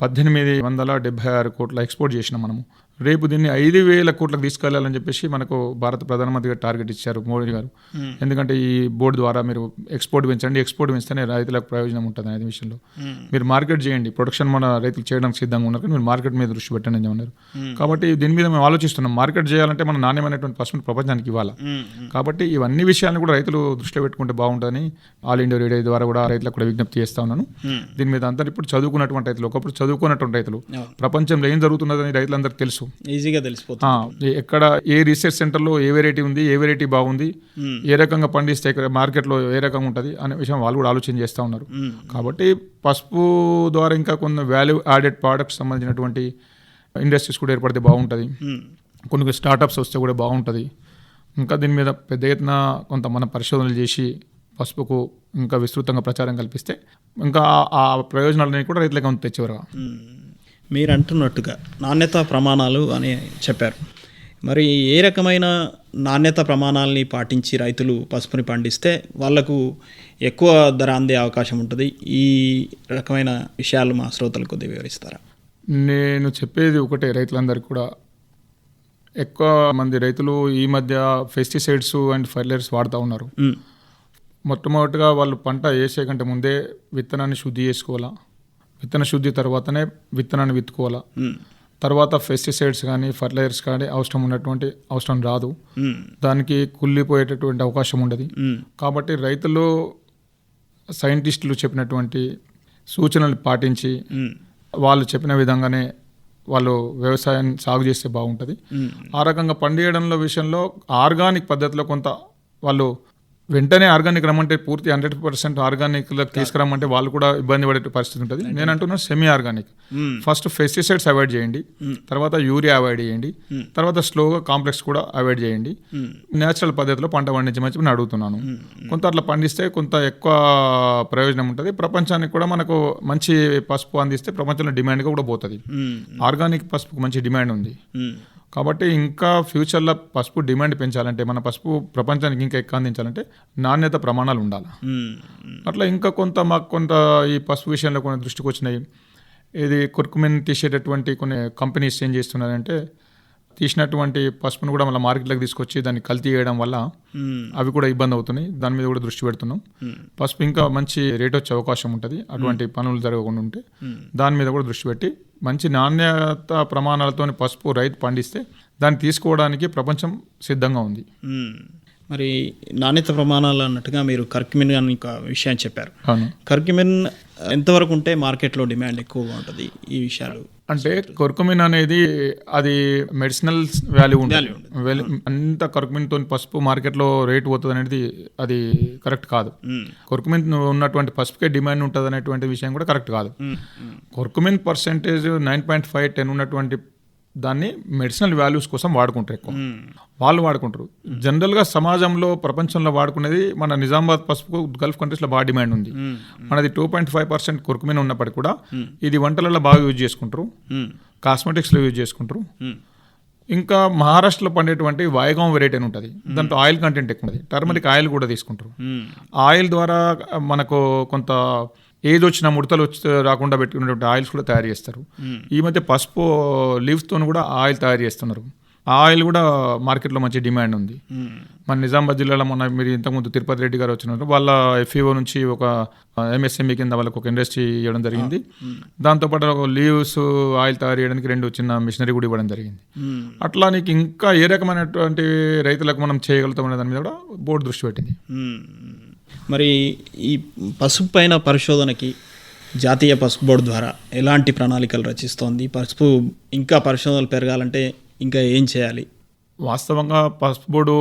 పద్దెనిమిది వందల డెబ్బై ఆరు కోట్ల ఎక్స్పోర్ట్ చేసినాం మనము. రేపు దీన్ని ఐదు వేల కోట్లకు తీసుకెళ్ళాలని చెప్పేసి మనకు భారత ప్రధానమంత్రి గారు టార్గెట్ ఇచ్చారు మోడీ గారు. ఎందుకంటే ఈ బోర్డు ద్వారా మీరు ఎక్స్పోర్ట్ పెంచండి ఎక్స్పోర్ట్ పెంచితేనే రైతులకు ప్రయోజనం ఉంటుంది అనే విషయంలో. మీరు మార్కెట్ చేయండి ప్రొడక్షన్ మన రైతులు చేయడానికి సిద్ధంగా ఉన్నారు కానీ మీరు మార్కెట్ మీద దృష్టి పెట్టండి అని ఉన్నారు కాబట్టి దీని మీద మేము ఆలోచిస్తున్నాం. మార్కెట్ చేయాలంటే మన నాణ్యమైనటువంటి పసుపుని ప్రపంచానికి ఇవ్వాలి? కాబట్టి ఇవన్నీ విషయాలను కూడా రైతులు దృష్టిలో పెట్టుకుంటే బాగుంటుందని ఆల్ ఇండియా రేడియో ద్వారా కూడా రైతులకు కూడా విజ్ఞప్తి చేస్తా ఉన్నాను. దీని మీద అంతా ఇప్పుడు చదువుకున్నటువంటి రైతులు ఒకప్పుడు చదువుకున్నటువంటి రైతులు ప్రపంచంలో ఏం జరుగుతున్నదని రైతులందరికీ తెలుసు. ఈజీగా తెలిసిపోతుంది. ఎక్కడ ఏ రీసెర్చ్ సెంటర్లో ఏ వెరైటీ ఉంది ఏ వెరైటీ బాగుంది ఏ రకంగా పండిస్తే మార్కెట్లో ఏ రకంగా ఉంటుంది అనే విషయం వాళ్ళు కూడా ఆలోచన చేస్తూ ఉన్నారు. కాబట్టి పసుపు ద్వారా ఇంకా కొన్ని వాల్యూ యాడెడ్ ప్రోడక్ట్స్ సంబంధించినటువంటి ఇండస్ట్రీస్ కూడా ఏర్పడితే బాగుంటుంది. కొన్ని స్టార్టప్స్ వస్తే కూడా బాగుంటుంది. ఇంకా దీని మీద పెద్ద ఎత్తున కొంత మన పరిశోధనలు చేసి పసుపుకు ఇంకా విస్తృతంగా ప్రచారం కల్పిస్తే ఇంకా ఆ- ప్రయోజనాలని కూడా రైతులకు తెచ్చేవారు మీరు అంటున్నట్టుగా నాణ్యత ప్రమాణాలు అని చెప్పారు. మరి ఏ రకమైన నాణ్యత ప్రమాణాలని పాటించి రైతులు పసుపుని పండిస్తే వాళ్ళకు ఎక్కువ ధర అందే అవకాశం ఉంటుంది? ఈ రకమైన విషయాలు మా శ్రోతలకు కొద్దిగా వివరిస్తారా? నేను చెప్పేది ఒకటే రైతులందరికీ కూడా. ఎక్కువ మంది రైతులు ఈ మధ్య పెస్టిసైడ్స్ అండ్ ఫర్టిలైజర్స్ వాడుతూ ఉన్నారు. మొట్టమొదటిగా వాళ్ళు పంట వేసే కంటే ముందే విత్తనాన్ని శుద్ధి చేసుకోవాలా? విత్తన శుద్ధి తర్వాతనే విత్తనాన్ని విత్తుకోవాలా. తర్వాత పెస్టిసైడ్స్ కానీ ఫర్టిలైజర్స్ కానీ అవసరం ఉన్నటువంటి అవసరం రాదు. దానికి కుళ్ళిపోయేటటువంటి అవకాశం ఉండదు. కాబట్టి రైతులు సైంటిస్టులు చెప్పినటువంటి సూచనలు పాటించి. వాళ్ళు చెప్పిన విధంగానే వాళ్ళు వ్యవసాయం సాగు చేస్తే బాగుంటుంది. ఆ రకంగా పండియడంలో విషయంలో ఆర్గానిక్ పద్ధతిలో కొంత వాళ్ళు వెంటనే ఆర్గానిక్ రమ్మంటే పూర్తి హండ్రెడ్ పర్సెంట్ ఆర్గానిక్ తీసుకురమ్మంటే వాళ్ళు కూడా ఇబ్బంది పడే పరిస్థితి ఉంటుంది. నేను అంటున్నా semi organic. First pesticides avoid చేయండి. తర్వాత యూరియా అవాయిడ్ చేయండి. తర్వాత స్లోగా కాంప్లెక్స్ కూడా అవాయిడ్ చేయండి. నేచురల్ పద్ధతిలో పంట పండించమని చెప్పి నేను అడుగుతున్నాను. కొంత అట్లా పండిస్తే కొంత ఎక్కువ ప్రయోజనం ఉంటుంది. ప్రపంచానికి కూడా మనకు మంచి పసుపు అందిస్తే ప్రపంచంలో డిమాండ్గా కూడా పోతుంది. ఆర్గానిక్ పసుపుకు మంచి డిమాండ్ ఉంది. కాబట్టి ఇంకా ఫ్యూచర్లో పసుపు డిమాండ్ పెంచాలంటే మన పసుపు ప్రపంచానికి ఇంకా ఎక్కువ అందించాలంటే నాణ్యత ప్రమాణాలు ఉండాలి. అట్లా ఇంకా కొంత మాకు కొంత ఈ పసుపు విషయంలో కొన్ని దృష్టికి వచ్చినాయి ఇది కుర్కుమిన్ తీసేటటువంటి కొన్ని కంపెనీస్ ఏం చేస్తున్నారంటే తీసినటువంటి పసుపును కూడా మళ్ళీ మార్కెట్లోకి తీసుకొచ్చి దాన్ని కల్తీ చేయడం వల్ల. అవి కూడా ఇబ్బంది అవుతున్నాయి. దాని మీద కూడా దృష్టి పెడుతున్నాం. పసుపు ఇంకా మంచి రేట్ వచ్చే అవకాశం ఉంటుంది. అటువంటి పనులు జరగకుండా ఉంటే దాని మీద కూడా దృష్టి పెట్టి మంచి నాణ్యత ప్రమాణాలతో పసుపు రైతు పండిస్తే దాన్ని తీసుకోవడానికి ప్రపంచం సిద్ధంగా ఉంది. మరి నాణ్యత ప్రమాణాలు అన్నట్టుగా మీరు కర్కిమిన్ అని ఒక విషయం చెప్పారు. అవును. కర్కిమిన్ ఎంతవరకు ఉంటే మార్కెట్లో డిమాండ్ ఎక్కువగా ఉంటుంది ఈ విషయాలు? అంటే కొర్కుమిన్ అనేది అది మెడిసినల్ వాల్యూ ఉంటుంది. వెల్- అంత కొర్కుమిన్తో పసుపు మార్కెట్లో రేట్ పోతుంది అనేది అది కరెక్ట్ కాదు. కొర్కుమిన్ ఉన్నటువంటి పసుపుకే డిమాండ్ ఉంటుంది అనేటువంటి విషయం కూడా కరెక్ట్ కాదు. Curcumin percentage nine point five ten ఉన్నటువంటి దాన్ని మెడిసినల్ వాల్యూస్ కోసం వాడుకుంటారు ఎక్కువ. వాళ్ళు వాడుకుంటారు జనరల్గా సమాజంలో ప్రపంచంలో వాడుకునేది మన నిజామాబాద్ పసుపు గల్ఫ్ కంట్రీస్లో బాగా డిమాండ్ ఉంది. మనది two point five percent curcumin ఉన్నప్పటికీ కూడా ఇది వంటలలో బాగా యూజ్ చేసుకుంటారు. కాస్మెటిక్స్లో యూజ్ చేసుకుంటారు. ఇంకా మహారాష్ట్రలో పండేటువంటి వాయగాం వెరైటీ అని ఉంటుంది దాంట్లో ఆయిల్ కంటెంట్ ఎక్కువ ఉంటుంది టర్మరిక్ ఆయిల్ కూడా తీసుకుంటారు. ఆయిల్ ద్వారా మనకు కొంత ఏజ్ వచ్చిన ముడతలు వచ్చి రాకుండా పెట్టుకునేటువంటి ఆయిల్స్ కూడా తయారు చేస్తారు. ఈ మధ్య పసుపు లీవ్స్తో కూడా ఆయిల్ తయారు చేస్తున్నారు. ఆ ఆయిల్ కూడా మార్కెట్లో మంచి డిమాండ్ ఉంది. మన నిజామాబాద్ జిల్లాలో మొన్న మీరు ఇంతకుముందు తిరుపతి రెడ్డి గారు వచ్చినారు. వాళ్ళ ఎఫ్ఈఓ నుంచి ఒక ఎంఎస్ఎంఈ కింద వాళ్ళకి ఒక ఇండస్ట్రీ ఇవ్వడం జరిగింది. దాంతోపాటు ఒక లీవ్స్ ఆయిల్ తయారు చేయడానికి రెండు చిన్న మిషనరీ కూడా ఇవ్వడం జరిగింది. అట్లా నీకు ఇంకా ఏ రకమైనటువంటి రైతులకు మనం చేయగలుగుతాం అనే దాని మీద కూడా బోర్డు దృష్టి పెట్టింది. మరి ఈ పసుపు పైన పరిశోధనకి జాతీయ పసుపు బోర్డు ద్వారా ఎలాంటి ప్రణాళికలు రచిస్తోంది? పసుపు ఇంకా పరిశోధనలు పెరగాలంటే ఇంకా ఏం చేయాలి? వాస్తవంగా పసుపు బోర్డు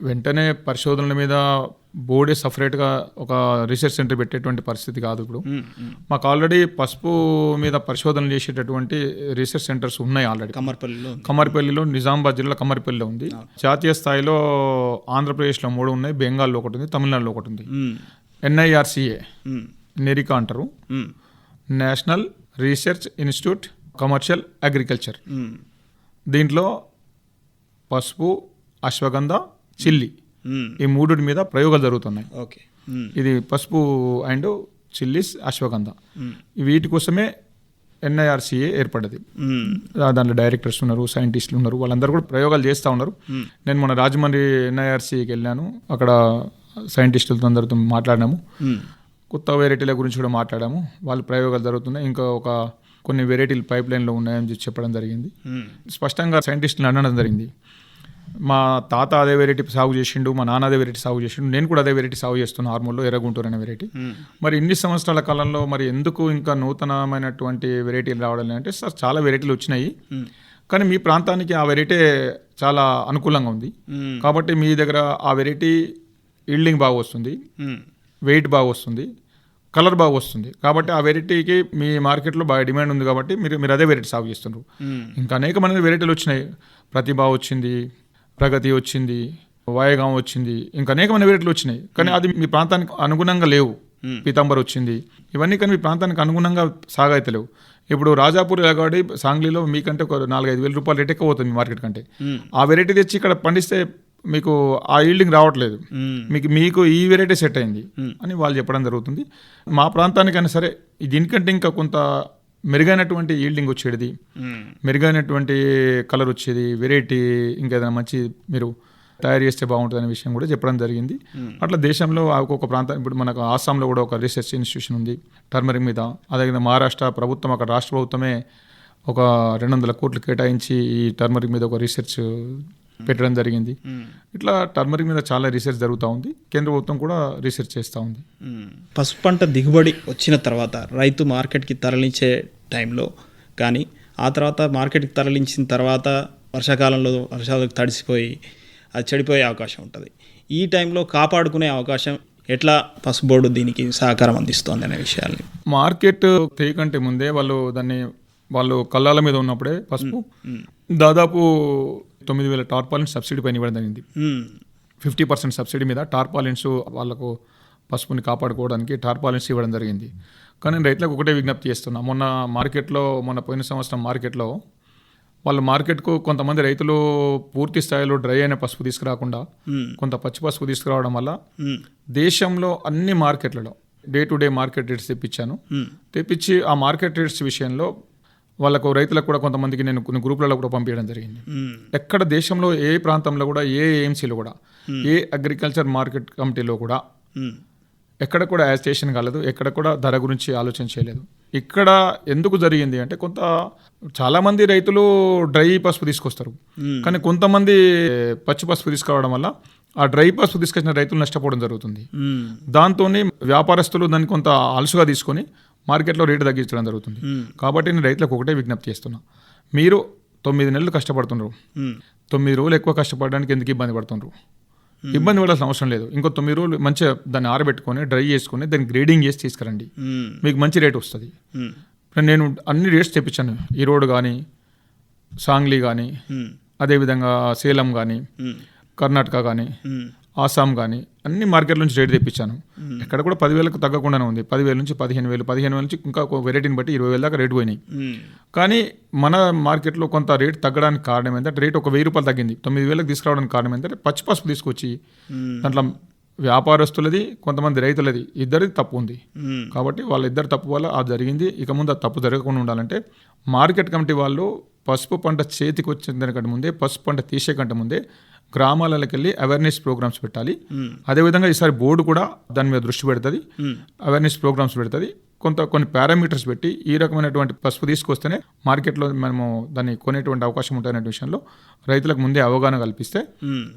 వెంటనే పరిశోధనల మీద బోర్డే సపరేట్గా ఒక రీసెర్చ్ సెంటర్ పెట్టేటువంటి పరిస్థితి కాదు ఇప్పుడు మాకు ఆల్రెడీ పసుపు మీద పరిశోధనలు చేసేటటువంటి రీసెర్చ్ సెంటర్స్ ఉన్నాయి ఆల్రెడీ కమ్మర్పల్లిలో కమర్పల్లిలో నిజామాబాద్ జిల్లా కమర్పల్లిలో ఉంది జాతీయ స్థాయిలో ఆంధ్రప్రదేశ్లో మూడు ఉన్నాయి బెంగాల్లో ఒకటి ఉంది తమిళనాడులో ఒకటి ఉంది. ఎన్ఐఆర్సిఏ. నెరికా అంటారు. National research institute commercial agriculture. దీంట్లో పసుపు అశ్వగంధ చిల్లి. ఈ మూడు మీద ప్రయోగాలు జరుగుతున్నాయి. ఓకే మ్మ్. ఇది పసుపు అండ్ చిల్లీస్ అశ్వగంధ. వీటి కోసమే ఎన్ఐఆర్సీఏ ఏర్పడ్డది. దాంట్లో డైరెక్టర్స్ ఉన్నారు సైంటిస్టులు ఉన్నారు వాళ్ళందరూ కూడా ప్రయోగాలు చేస్తూ ఉన్నారు. నేను మన రాజమండ్రి ఎన్ఐఆర్సీకి వెళ్ళాను. అక్కడ సైంటిస్టులతో అందరితో మాట్లాడినాము. కొత్త వెరైటీల గురించి కూడా మాట్లాడాము. వాళ్ళు ప్రయోగాలు జరుగుతున్నాయి. ఇంకా ఒక కొన్ని వెరైటీలు పైప్ లైన్లో ఉన్నాయని చెప్పి చెప్పడం జరిగింది. స్పష్టంగా సైంటిస్టులు అనడం జరిగింది. మా తాత అదే వెరైటీ సాగు చేసిండు మా నాన్న అదే వెరైటీ సాగు చేసిండు నేను కూడా అదే వెరైటీ సాగు చేస్తున్నాను హార్మోన్లో ఎర్రగుంటూరు అనే వెరైటీ మరి ఇన్ని సంవత్సరాల కాలంలో మరి ఎందుకు ఇంకా నూతనమైనటువంటి వెరైటీలు రావడం అంటే సార్ చాలా వెరైటీలు వచ్చినాయి. కానీ మీ ప్రాంతానికి ఆ వెరైటీ చాలా అనుకూలంగా ఉంది. కాబట్టి మీ దగ్గర ఆ వెరైటీ ఈల్డింగ్ బాగా వస్తుంది. వెయిట్ బాగా వస్తుంది. కలర్ బాగా వస్తుంది. కాబట్టి ఆ వెరైటీకి మీ మార్కెట్లో బాగా డిమాండ్ ఉంది కాబట్టి మీరు మీరు అదే వెరైటీ సాగు చేస్తున్నారు. ఇంకా అనేకమైన వెరైటీలు వచ్చినాయి. ప్రతిభ వచ్చింది. ప్రగతి వచ్చింది వాయగాం వచ్చింది ఇంకా అనేకమైన వెరైటీలు వచ్చినాయి. కానీ అది మీ ప్రాంతానికి అనుగుణంగా లేవు. పీతాంబర్ వచ్చింది. ఇవన్నీ కానీ మీ ప్రాంతానికి అనుగుణంగా సాగైతలేవు. ఇప్పుడు రాజాపూర్ ఎలాగాడి సాంగ్లీలో మీకంటే ఒక నాలుగైదు వేల రూపాయలు రేట్ ఎక్కువ అవుతుంది మీ మార్కెట్ కంటే. ఆ వెరైటీ తెచ్చి ఇక్కడ పండిస్తే మీకు ఆ ఈల్డింగ్ రావట్లేదు. మీకు మీకు ఈ వెరైటీ సెట్ అయింది అని వాళ్ళు చెప్పడం జరుగుతుంది. మా ప్రాంతానికైనా సరే దీనికంటే ఇంకా కొంత మెరుగైనటువంటి ఈల్డింగ్ వచ్చేది మ్మ్. మెరుగైనటువంటి కలర్ వచ్చేది. వెరైటీ ఇంకేదైనా మంచి మీరు తయారు చేస్తే బాగుంటుంది అనే విషయం కూడా చెప్పడం జరిగింది. అట్లా దేశంలో ఒక్కొక్క ప్రాంతం ఇప్పుడు మనకు ఆసాంలో కూడా ఒక రీసెర్చ్ ఇన్స్టిట్యూషన్ ఉంది టర్మరిక్ మీద. అదే మహారాష్ట్ర ప్రభుత్వం అక్కడ రాష్ట్ర ప్రభుత్వమే ఒక రెండు వందల కోట్లు కేటాయించి ఈ టర్మరిక్ మీద ఒక రీసెర్చ్ పెట్టడం జరిగింది. ఇట్లా టర్మరిక్ మీద చాలా రీసెర్చ్ జరుగుతూ ఉంది. కేంద్ర ప్రభుత్వం కూడా రీసెర్చ్ చేస్తూ ఉంది. పసుపు పంట దిగుబడి వచ్చిన తర్వాత రైతు మార్కెట్కి తరలించే టైంలో కానీ ఆ తర్వాత మార్కెట్కి తరలించిన తర్వాత వర్షాకాలంలో వర్షాలకు తడిసిపోయి అది చెడిపోయే అవకాశం ఉంటుంది. ఈ టైంలో కాపాడుకునే అవకాశం ఎట్లా పసుపు బోర్డు దీనికి సహకారం అందిస్తోంది అనే విషయాల్ని? మార్కెట్ తెయకంటే ముందే వాళ్ళు దాన్ని వాళ్ళు కళ్ళాల మీద ఉన్నప్పుడే పసుపు దాదాపు తొమ్మిది వేల టార్పాలిన్స్ సబ్సిడీ పైన ఇవ్వడం జరిగింది. ఫిఫ్టీ పర్సెంట్ సబ్సిడీ మీద టార్పాలిన్స్ వాళ్ళకు పసుపుని కాపాడుకోవడానికి టార్పాలిన్స్ ఇవ్వడం జరిగింది కానీ నేను రైతులకు ఒకటే విజ్ఞప్తి చేస్తున్నా మొన్న మార్కెట్లో మొన్న పోయిన సంవత్సరం మార్కెట్లో వాళ్ళ మార్కెట్కు కొంతమంది రైతులు పూర్తి స్థాయిలో డ్రై అయిన పసుపు తీసుకురాకుండా. కొంత పచ్చి పసుపు తీసుకురావడం వల్ల. దేశంలో అన్ని మార్కెట్లలో day to day market rates తెప్పించాను. తెప్పించి ఆ మార్కెట్ రేట్స్ విషయంలో వాళ్ళకు రైతులకు కూడా కొంతమందికి నేను కొన్ని గ్రూపులలో కూడా పంపించడం జరిగింది. ఎక్కడ దేశంలో ఏ ప్రాంతంలో కూడా ఏ ఏఎంసీలో కూడా ఏ అగ్రికల్చర్ మార్కెట్ కమిటీలో కూడా. ఎక్కడ కూడా యాజిటేషన్ కాలేదు ఎక్కడ కూడా ధర గురించి ఆలోచన చేయలేదు ఇక్కడ ఎందుకు జరిగింది అంటే కొంత చాలామంది రైతులు డ్రై పసుపు తీసుకొస్తారు కానీ కొంతమంది పచ్చి పసుపు తీసుకురావడం వల్ల ఆ డ్రై పసుపు తీసుకొచ్చిన రైతులు నష్టపోవడం జరుగుతుంది. దాంతో వ్యాపారస్తులు దాన్ని కొంత అలసుగా తీసుకొని మార్కెట్లో రేటు తగ్గించడం జరుగుతుంది. కాబట్టి నేను రైతులకు ఒకటే విజ్ఞప్తి చేస్తున్నా. మీరు తొమ్మిది నెలలు కష్టపడుతున్నారు మ్మ్. తొమ్మిది రోజులు ఎక్కువ కష్టపడడానికి ఎందుకు ఇబ్బంది పడుతున్నారు ఇబ్బంది పడాల్సిన అవసరం లేదు. ఇంకో తొమ్మిది రోజులు మంచిగా దాన్ని ఆరబెట్టుకొని డ్రై చేసుకొని దాన్ని గ్రేడింగ్ చేసి తీసుకురండి. మీకు మంచి రేట్ వస్తుంది. నేను అన్ని రేట్స్ తెప్పించాను. ఈరోడ్ కానీ సాంగ్లీ కానీ. అదేవిధంగా సేలం కానీ. కర్ణాటక కానీ. ఆసాం కానీ అన్ని మార్కెట్ల నుంచి రేట్ తెప్పించాను. ఎక్కడ కూడా పదివేలకు తగ్గకుండానే ఉంది. పదివేల నుంచి పదిహేను వేలు పదిహేను వేల నుంచి ఇంకా వెరైటీని బట్టి ఇరవై వేల దాకా రేటు పోయినాయి. కానీ మన మార్కెట్లో కొంత రేట్ తగ్గడానికి కారణం ఏంటంటే రేట్ ఒక వెయ్యి రూపాయలు తగ్గింది. తొమ్మిది వేలకు తీసుకురావడానికి కారణం ఏంటంటే పచ్చి పసుపు తీసుకొచ్చి. దాంట్లో వ్యాపారస్తులది కొంతమంది రైతులది ఇద్దరిది తప్పు ఉంది. కాబట్టి వాళ్ళిద్దరు తప్పు వల్ల అది జరిగింది. ఇక ముందు అది తప్పు జరగకుండా ఉండాలంటే మార్కెట్ కమిటీ వాళ్ళు పసుపు పంట చేతికి వచ్చిన దానికంటే ముందే పసుపు పంట తీసే కంటే ముందే గ్రామాలకు వెళ్ళి అవేర్నెస్ ప్రోగ్రామ్స్ పెట్టాలి అదేవిధంగా ఈసారి బోర్డు కూడా దాని మీద దృష్టి పెడుతుంది. అవేర్నెస్ ప్రోగ్రామ్స్ పెడుతుంది. కొంత కొన్ని పారామీటర్స్ పెట్టి ఈ రకమైనటువంటి పసుపు తీసుకొస్తేనే మార్కెట్లో మనము దాన్ని కొనేటువంటి అవకాశం ఉంటుందనే విషయంలో రైతులకు ముందే అవగాహన కల్పిస్తే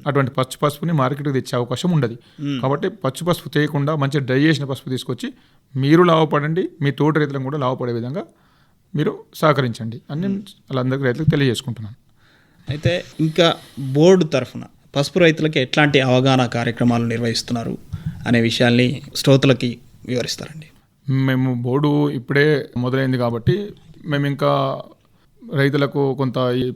అటువంటి పచ్చి పసుపుని మార్కెట్కి తెచ్చే అవకాశం ఉండదు. కాబట్టి పచ్చి పసుపు చేయకుండా మంచి డ్రై చేసిన పసుపు తీసుకొచ్చి మీరు లాభపడండి మీ తోటి రైతులను కూడా లాభపడే విధంగా మీరు సహకరించండి అని నేను వాళ్ళందరికీ రైతులకు తెలియజేసుకుంటున్నాను. అయితే ఇంకా బోర్డు తరఫున పసుపు రైతులకి ఎట్లాంటి అవగాహన కార్యక్రమాలు నిర్వహిస్తున్నారు అనే విషయాల్ని శ్రోతలకి వివరిస్తారండి. మేము బోర్డు ఇప్పుడే మొదలైంది కాబట్టి మేము ఇంకా రైతులకు కొంత ఈ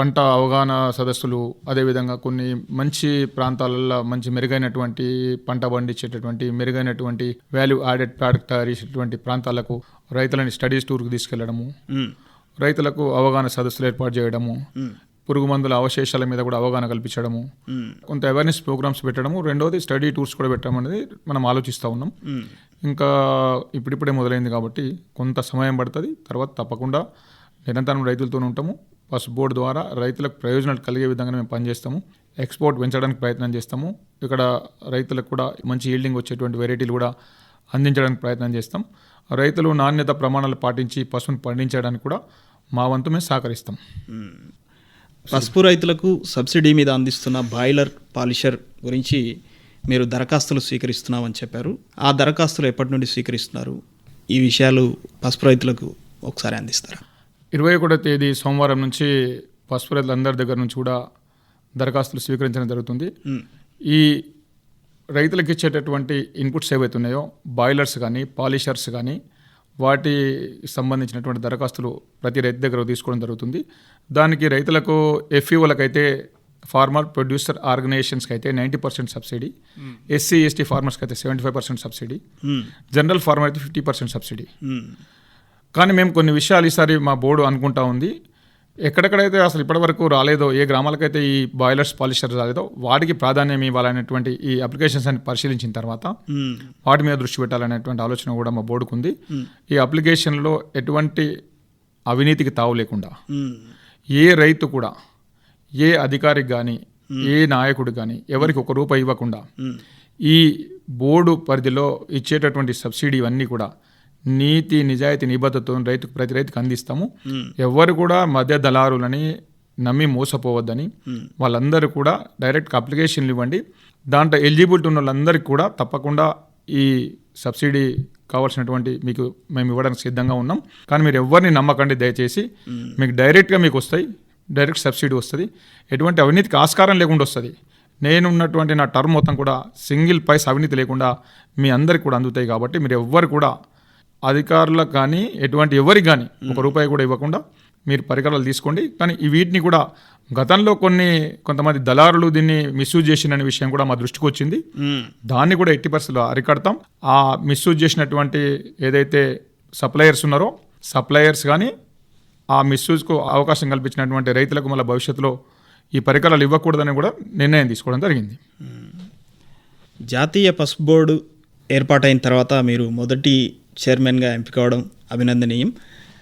పంట అవగాహన సదస్సులు అదేవిధంగా కొన్ని మంచి ప్రాంతాలలో మంచి మెరుగైనటువంటి పంట పండించేటటువంటి మెరుగైనటువంటి వాల్యూ యాడెడ్ ప్రోడక్ట్ తయారు చేసేటువంటి ప్రాంతాలకు రైతులని స్టడీస్ టూర్కి తీసుకెళ్ళడము. రైతులకు అవగాహన సదస్సులు ఏర్పాటు చేయడము పురుగు మందుల అవశేషాల మీద కూడా అవగాహన కల్పించడము. కొంత అవేర్నెస్ ప్రోగ్రామ్స్ పెట్టడము రెండవది స్టడీ టూర్స్ కూడా పెట్టడం అనేది మనం ఆలోచిస్తూ ఉన్నాం. ఇంకా ఇప్పుడిప్పుడే మొదలైంది కాబట్టి కొంత సమయం పడుతుంది తర్వాత తప్పకుండా నిరంతరం రైతులతో ఉంటాము పసుపు బోర్డు ద్వారా రైతులకు ప్రయోజనాలు కలిగే విధంగా మేము పనిచేస్తాము. ఎక్స్పోర్ట్ పెంచడానికి ప్రయత్నం చేస్తాము. ఇక్కడ రైతులకు కూడా మంచి ఈల్డింగ్ వచ్చేటువంటి వెరైటీలు కూడా అందించడానికి ప్రయత్నం చేస్తాం. రైతులు నాణ్యత ప్రమాణాలు పాటించి పసుపును పండించడానికి కూడా మా వంతు మేము సహకరిస్తాం. పసుపు రైతులకు సబ్సిడీ మీద అందిస్తున్న బాయిలర్ పాలిషర్ గురించి మీరు దరఖాస్తులు స్వీకరిస్తున్నామని చెప్పారు. ఆ దరఖాస్తులు ఎప్పటి నుండి స్వీకరిస్తున్నారు? ఈ విషయాలు పసుపు రైతులకు ఒకసారి అందిస్తారా? ఇరవై ఒకటో తేదీ సోమవారం నుంచి పసుపు రైతులందరి దగ్గర నుంచి కూడా దరఖాస్తులు స్వీకరించడం జరుగుతుంది. ఈ రైతులకు ఇచ్చేటటువంటి ఇన్పుట్స్ ఏవైతే ఉన్నాయో బాయిలర్స్ కానీ పాలిషర్స్ కానీ వాటి సంబంధించినటువంటి దరఖాస్తులు ప్రతి రైతు దగ్గర తీసుకోవడం జరుగుతుంది దానికి రైతులకు ఎఫ్ఈఓలకు అయితే ఫార్మర్ ప్రొడ్యూసర్ ఆర్గనైజేషన్స్కి అయితే ninety percent subsidy SC ST ఫార్మర్స్కి అయితే seventy five percent subsidy. General farmer అయితే ఫిఫ్టీ పర్సెంట్ సబ్సిడీ. కానీ మేము కొన్ని విషయాలు ఈసారి మా బోర్డు అనుకుంటా ఉంది ఎక్కడెక్కడైతే అసలు ఇప్పటివరకు రాలేదో ఏ గ్రామాలకైతే ఈ బాయిలర్స్ పాలిషర్ రాలేదో వాటికి ప్రాధాన్యం ఇవ్వాలనేటువంటి ఈ అప్లికేషన్స్ అని పరిశీలించిన తర్వాత. వాటి మీద దృష్టి పెట్టాలనేటువంటి ఆలోచన కూడా మా బోర్డుకు ఉంది ఈ అప్లికేషన్లో ఎటువంటి అవినీతికి తావు లేకుండా. ఏ రైతు కూడా ఏ అధికారికి కానీ ఏ నాయకుడు కానీ ఎవరికి ఒక రూపాయి ఇవ్వకుండా. ఈ బోర్డు పరిధిలో ఇచ్చేటటువంటి సబ్సిడీ ఇవన్నీ కూడా నీతి నిజాయితీ నిబద్ధతతో రైతుకు ప్రతి రైతుకు అందిస్తాము. ఎవరు కూడా మధ్య దళారులని నమ్మి మోసపోవద్దని వాళ్ళందరూ కూడా డైరెక్ట్ అప్లికేషన్లు ఇవ్వండి. దాంట్లో ఎలిజిబిలిటీ ఉన్న వాళ్ళందరికీ కూడా తప్పకుండా ఈ సబ్సిడీ కావాల్సినటువంటి మీకు మేము ఇవ్వడానికి సిద్ధంగా ఉన్నాం. కానీ మీరు ఎవరిని నమ్మకండి దయచేసి. మీకు డైరెక్ట్గా మీకు వస్తాయి. డైరెక్ట్ సబ్సిడీ వస్తుంది. ఎటువంటి అవినీతికి ఆస్కారం లేకుండా వస్తుంది. నేను ఉన్నటువంటి నా టర్మ్ మొత్తం కూడా సింగిల్ పైస్ అవినీతి లేకుండా మీ అందరికి కూడా అందుతాయి కాబట్టి మీరు ఎవ్వరు కూడా అధికారులకు కానీ ఎటువంటి ఎవరికి కానీ ఒక రూపాయి కూడా ఇవ్వకుండా మీరు పరికరాలు తీసుకోండి. కానీ ఈ వీటిని కూడా గతంలో కొన్ని కొంతమంది దళారులు దీన్ని మిస్యూజ్ చేసిన విషయం కూడా మా దృష్టికి వచ్చింది. దాన్ని కూడా ఎట్టి పరిస్థితుల్లో అరికడతాం. ఆ మిస్యూజ్ చేసినటువంటి ఏదైతే సప్లయర్స్ ఉన్నారో సప్లయర్స్ కానీ ఆ మిస్యూజ్కు అవకాశం కల్పించినటువంటి రైతులకు మళ్ళీ భవిష్యత్తులో ఈ పరికరాలు ఇవ్వకూడదని కూడా నిర్ణయం తీసుకోవడం జరిగింది. జాతీయ పసుపు బోర్డు ఏర్పాటైన తర్వాత మీరు మొదటి చైర్మన్గా ఎంపిక అవడం అభినందనీయం.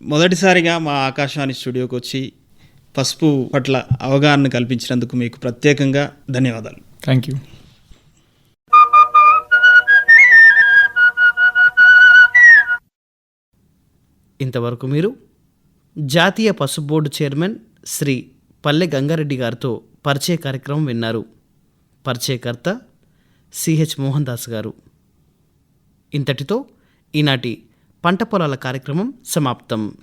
మొదటిసారిగా మా ఆకాశవాణి స్టూడియోకి వచ్చి పసుపు పట్ల అవగాహన కల్పించినందుకు మీకు ప్రత్యేకంగా ధన్యవాదాలు. థ్యాంక్ యూ ఇంతవరకు మీరు జాతీయ పసుపు బోర్డు చైర్మన్ శ్రీ పల్లె గంగారెడ్డి గారితో పరిచయ కార్యక్రమం విన్నారు. పరిచయకర్త సిహెచ్ మోహన్ దాస్ గారు. ఇంతటితో ఈనాటి పంట పొలాల కార్యక్రమం సమాప్తం.